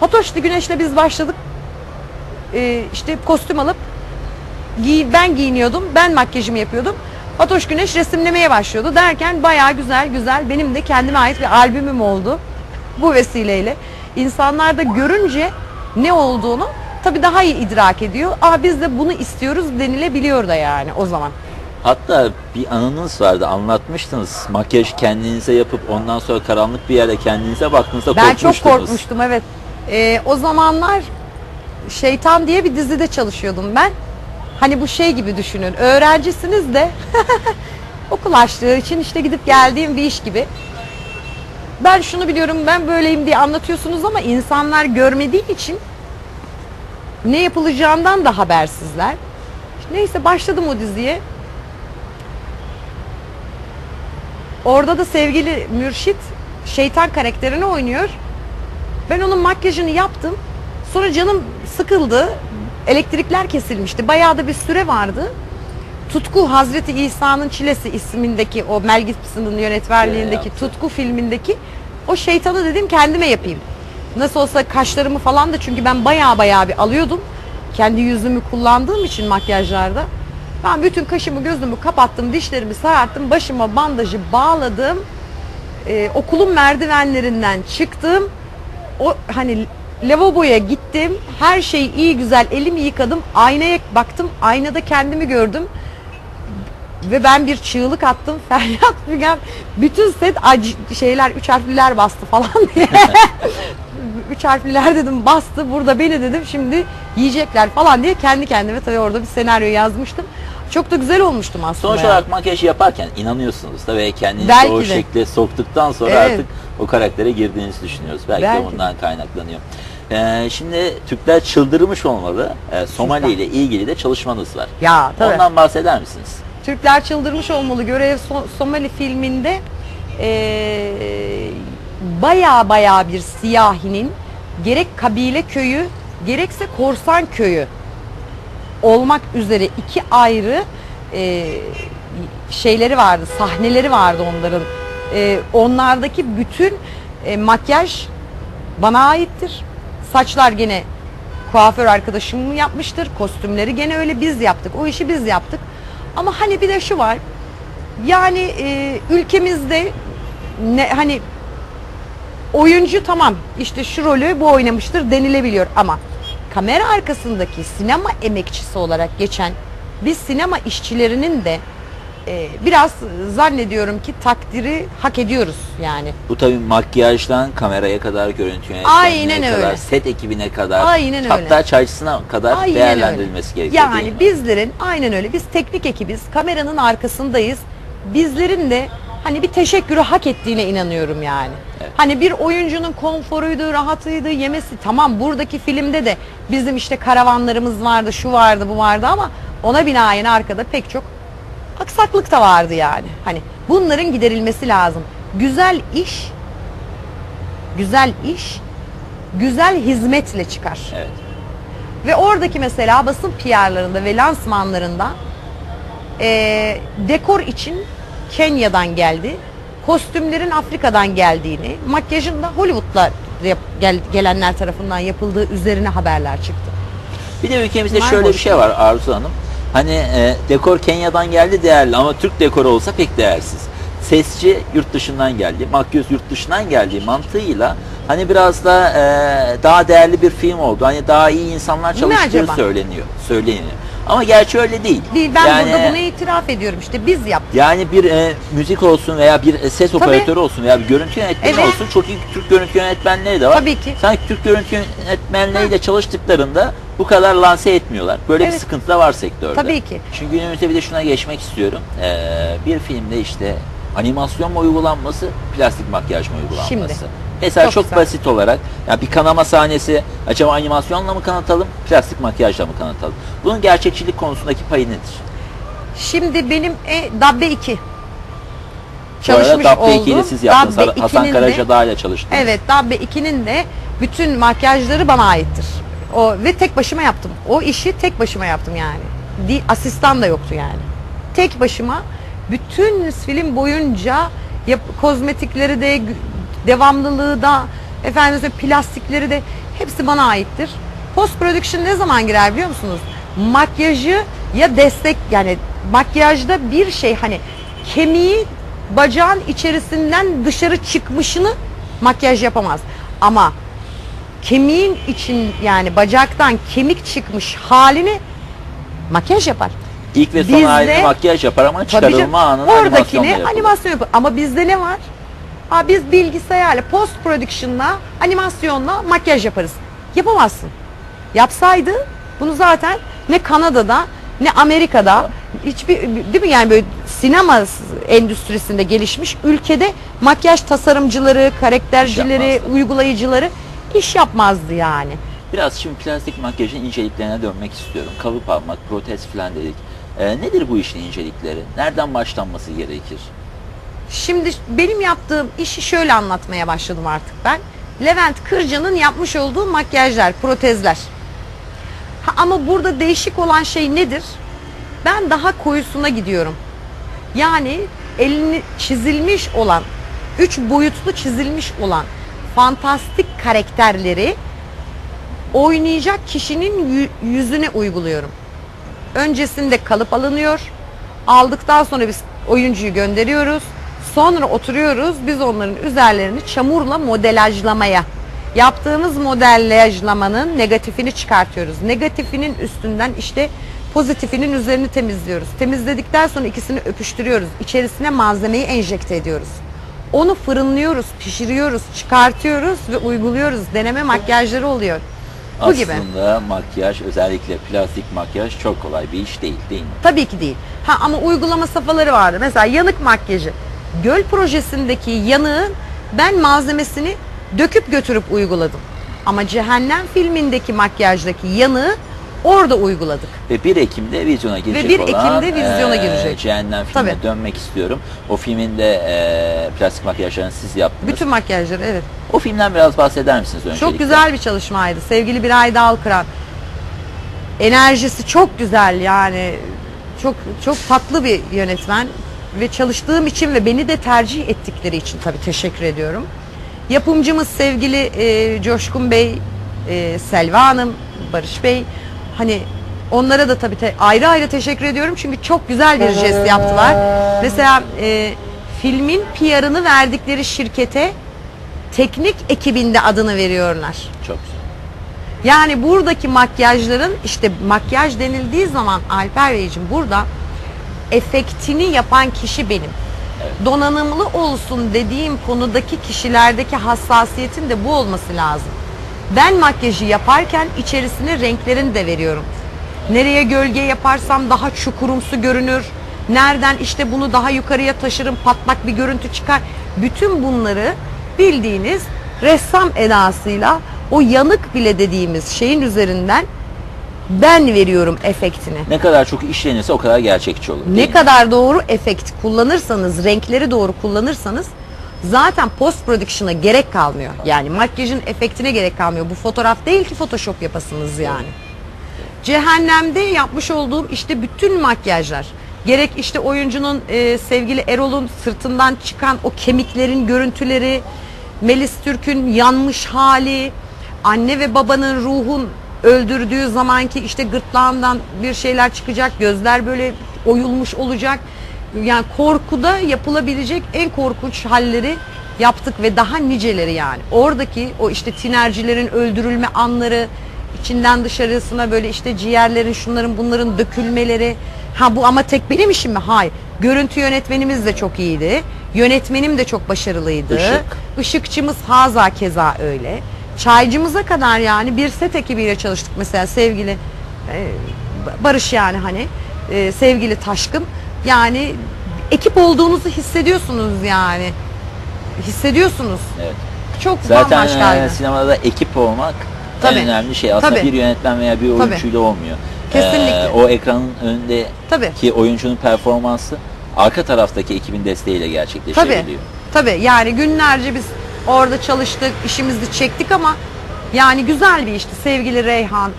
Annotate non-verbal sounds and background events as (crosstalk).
Fatoşlu Güneş'le biz başladık. Ee, işte kostüm alıp giy, ben giyiniyordum. Ben makyajımı yapıyordum. Fatoş Güneş resimlemeye başlıyordu. Derken bayağı güzel güzel benim de kendime ait bir albümüm oldu. Bu vesileyle. İnsanlar da görünce ne olduğunu tabii daha iyi idrak ediyor. Aa biz de bunu istiyoruz denilebiliyor da yani o zaman. Hatta bir anınız vardı anlatmıştınız. Makyaj kendinize yapıp ondan sonra karanlık bir yerde kendinize baktığınızda Ben korkmuştunuz. çok korkmuştum evet. Ee, o zamanlar Şeytan diye bir dizide çalışıyordum ben. Hani bu şey gibi düşünün. Öğrencisiniz de (laughs) okul açtığı için işte gidip geldiğim bir iş gibi. Ben şunu biliyorum ben böyleyim diye anlatıyorsunuz ama insanlar görmediği için ne yapılacağından da habersizler. Neyse başladım o diziye. Orada da sevgili Mürşit şeytan karakterini oynuyor. Ben onun makyajını yaptım. Sonra canım sıkıldı. Elektrikler kesilmişti. Bayağı da bir süre vardı. Tutku Hazreti İsa'nın Çilesi ismindeki o Mel Gibson'ın yönetmenliğindeki yaptı. Tutku filmindeki o şeytanı dedim kendime yapayım. Nasıl olsa kaşlarımı falan da çünkü ben bayağı bayağı bir alıyordum. Kendi yüzümü kullandığım için makyajlarda. Ben bütün kaşımı gözümü kapattım, dişlerimi sararttım, başıma bandajı bağladım. Ee, okulun merdivenlerinden çıktım. O hani lavaboya gittim. Her şey iyi güzel. Elimi yıkadım. Aynaya baktım. Aynada kendimi gördüm. Ve ben bir çığlık attım. (laughs) Feryat figan. Bütün set acı şeyler, üç harfliler bastı falan diye. (laughs) üç harfliler dedim bastı. Burada beni dedim şimdi yiyecekler falan diye kendi kendime tabii orada bir senaryo yazmıştım. Çok da güzel olmuştum aslında. Sonuç yani. olarak makyaj yaparken inanıyorsunuz da ve kendinizi Belki o de. şekle soktuktan sonra Evet. artık o karaktere girdiğinizi düşünüyoruz. Belki, Belki de bundan kaynaklanıyor. Ee, şimdi Türkler çıldırmış olmalı. Ee, Somali ile ilgili de çalışmanız var. Ya tabii. Ondan bahseder misiniz? Türkler çıldırmış olmalı. Görev So- Somali filminde eee baya baya bir siyahinin gerek kabile köyü gerekse korsan köyü olmak üzere iki ayrı eee, şeyleri vardı, sahneleri vardı onların. Eee, onlardaki bütün eee, makyaj bana aittir. Saçlar gene kuaför arkadaşım yapmıştır. Kostümleri gene öyle biz yaptık. O işi biz yaptık. Ama hani bir de şu var. Yani e, ülkemizde ne hani oyuncu tamam işte şu rolü bu oynamıştır denilebiliyor ama kamera arkasındaki sinema emekçisi olarak geçen biz sinema işçilerinin de e, biraz zannediyorum ki takdiri hak ediyoruz yani. Bu tabii makyajdan kameraya kadar, görüntü Aynen yönetmenliğine kadar, öyle. set ekibine kadar, Aynen öyle. hatta çaycısına kadar Aynen değerlendirilmesi öyle. gerekiyor Yani bizlerin aynen öyle. Biz teknik ekibiz. Kameranın arkasındayız. Bizlerin de hani bir teşekkürü hak ettiğine inanıyorum yani. Evet. Hani bir oyuncunun konforuydu, rahatıydı, yemesi. Tamam buradaki filmde de bizim işte karavanlarımız vardı, şu vardı, bu vardı ama ona binaen arkada pek çok aksaklık da vardı yani. Hani bunların giderilmesi lazım. Güzel iş güzel iş güzel hizmetle çıkar. Evet. Ve oradaki mesela basın PR'larında ve lansmanlarında eee, dekor için Kenya'dan geldi. Kostümlerin Afrika'dan geldiğini, makyajın da Hollywood'la gel- gelenler tarafından yapıldığı üzerine haberler çıktı. Bir de ülkemizde Bunlar şöyle bir şey var Arzu Hanım. Hani e, dekor Kenya'dan geldi değerli ama Türk dekoru olsa pek değersiz. Sesçi yurt dışından geldi, makyöz yurt dışından geldiği mantığıyla hani biraz da e, daha değerli bir film oldu. Hani daha iyi insanlar çalıştığı acaba? söyleniyor, söyleniyor. Ama gerçi öyle değil. Değil, ben Yani- burada bunu itiraf ediyorum işte biz yaptık. Yani bir e, müzik olsun veya bir e, ses operatörü olsun veya bir görüntü yönetmeni Evet. olsun çok iyi Türk görüntü yönetmenleri de var. Tabii ki. Sanki Türk görüntü yönetmenleriyle çalıştıklarında bu kadar lanse etmiyorlar. Böyle bir Evet. sıkıntı da var sektörde. Tabii ki. Çünkü günümüzde bir de şuna geçmek istiyorum. Ee, bir filmde işte animasyon mu uygulanması, plastik makyaj mı uygulanması? Şimdi. Mesela Çok çok, güzel. basit olarak ya bir kanama sahnesi acaba animasyonla mı kanıtalım, plastik makyajla mı kanıtalım? Bunun gerçekçilik konusundaki payı nedir? Şimdi benim e, Dabbe 2 Bu arada çalışmış Dabbe olduğum 2 ile siz yaptınız. Dabbe Hasan 2'nin de- Karacadağ ile çalıştınız. Evet Dabbe 2'nin de bütün makyajları bana aittir. O ve tek başıma yaptım. O işi tek başıma yaptım yani. Di, asistan da yoktu yani. Tek başıma bütün film boyunca yap, kozmetikleri de devamlılığı da efendim plastikleri de Hepsi bana aittir. Post production ne zaman girer biliyor musunuz? Makyajı ya destek yani makyajda bir şey hani kemiği bacağın içerisinden dışarı çıkmışını makyaj yapamaz. Ama kemiğin için yani bacaktan kemik çıkmış halini makyaj yapar. İlk ve son Bizde- halinde makyaj yapar ama çıkarılma anını animasyonla yapılır. animasyon yapar. Ama bizde ne var? Aa, biz bilgisayarla, post production'la, animasyonla makyaj yaparız. Yapamazsın. Yapsaydı bunu zaten ne Kanada'da ne Amerika'da hiçbir değil mi yani böyle sinema endüstrisinde gelişmiş ülkede makyaj tasarımcıları, karaktercileri, uygulayıcıları iş yapmazdı yani. Biraz şimdi plastik makyajın inceliklerine dönmek istiyorum. Kalıp almak, protez falan dedik. Ee, nedir bu işin incelikleri? Nereden başlanması gerekir? Şimdi benim yaptığım işi şöyle anlatmaya başladım artık ben. Levent Kırca'nın yapmış olduğu makyajlar, protezler. Ha, ama burada değişik olan şey nedir? Ben daha koyusuna gidiyorum. Yani elini çizilmiş olan, üç boyutlu çizilmiş olan fantastik karakterleri oynayacak kişinin yü- yüzüne uyguluyorum. Öncesinde kalıp alınıyor. Aldıktan sonra biz oyuncuyu gönderiyoruz. Sonra oturuyoruz. Biz onların üzerlerini çamurla modelajlamaya. Yaptığımız modellajlamanın negatifini çıkartıyoruz. Negatifinin üstünden işte pozitifinin üzerini temizliyoruz. Temizledikten sonra ikisini öpüştürüyoruz. İçerisine malzemeyi enjekte ediyoruz. Onu fırınlıyoruz, pişiriyoruz, çıkartıyoruz ve uyguluyoruz. Deneme makyajları oluyor. Bu gibi. Aslında makyaj, özellikle plastik makyaj çok kolay bir iş değil, değil mi? Tabii ki değil. Ha ama uygulama safhaları vardı. Mesela yanık makyajı. Göl projesindeki yanığın ben malzemesini döküp götürüp uyguladım. Ama Cehennem filmindeki makyajdaki yanığı orada uyguladık. Ve 1 Ekim'de vizyona girecek 1 olan Ekim'de vizyona eee, girecek. Cehennem filmine Tabii. dönmek istiyorum. O filmin de eee, plastik makyajlarını siz yaptınız. Bütün makyajları evet. O filmden biraz bahseder misiniz öncelikle? Çok güzel bir çalışmaydı. Sevgili Biray Dalkıran. Enerjisi çok güzel yani. Çok çok tatlı bir yönetmen ve çalıştığım için ve beni de tercih ettikleri için tabii teşekkür ediyorum. Yapımcımız sevgili e, Coşkun Bey, e, Selva Hanım, Barış Bey. Hani onlara da tabii te- ayrı ayrı teşekkür ediyorum çünkü çok güzel bir jest yaptılar. Mesela e, filmin PR'ını verdikleri şirkete teknik ekibinde adını veriyorlar. Çok güzel. Yani buradaki makyajların işte makyaj denildiği zaman Alper Beyciğim burada efektini yapan kişi benim. Donanımlı olsun dediğim konudaki kişilerdeki hassasiyetin de bu olması lazım. Ben makyajı yaparken içerisine renklerini de veriyorum. Nereye gölge yaparsam daha çukurumsu görünür. Nereden işte bunu daha yukarıya taşırım patlak bir görüntü çıkar. Bütün bunları bildiğiniz ressam edasıyla o yanık bile dediğimiz şeyin üzerinden ben veriyorum efektini. Ne kadar çok işlenirse o kadar gerçekçi olur. Ne kadar doğru efekt kullanırsanız, renkleri doğru kullanırsanız zaten post production'a gerek kalmıyor. Yani makyajın efektine gerek kalmıyor. Bu fotoğraf değil ki photoshop yapasınız yani. Cehennemde yapmış olduğum işte bütün makyajlar. Gerek işte oyuncunun e, sevgili Erol'un sırtından çıkan o kemiklerin görüntüleri, Melis Türk'ün yanmış hali, anne ve babanın ruhun öldürdüğü zamanki işte gırtlağından bir şeyler çıkacak, gözler böyle oyulmuş olacak. Yani korkuda yapılabilecek en korkunç halleri yaptık ve daha niceleri yani. Oradaki o işte tinercilerin öldürülme anları, içinden dışarısına böyle işte ciğerlerin şunların bunların dökülmeleri. Ha bu ama tek benim işim mi? Hayır. Görüntü yönetmenimiz de çok iyiydi. Yönetmenim de çok başarılıydı. Işık. Işıkçımız Haza keza öyle. Çaycımıza kadar yani bir set ekibiyle çalıştık mesela sevgili e, Barış yani hani e, sevgili Taşkın. Yani ekip olduğunuzu hissediyorsunuz yani. Hissediyorsunuz. Evet. Çok Zaten bambaşkaydı. e, sinemada da ekip olmak Tabii. en önemli şey. Aslında Tabii. bir yönetmen veya bir oyuncuyla olmuyor. Kesinlikle. E, o ekranın önündeki Tabii. oyuncunun performansı arka taraftaki ekibin desteğiyle Tabii. gerçekleşebiliyor. Tabii yani günlerce biz orada çalıştık, işimizi çektik ama yani güzel bir işti sevgili Reyhan,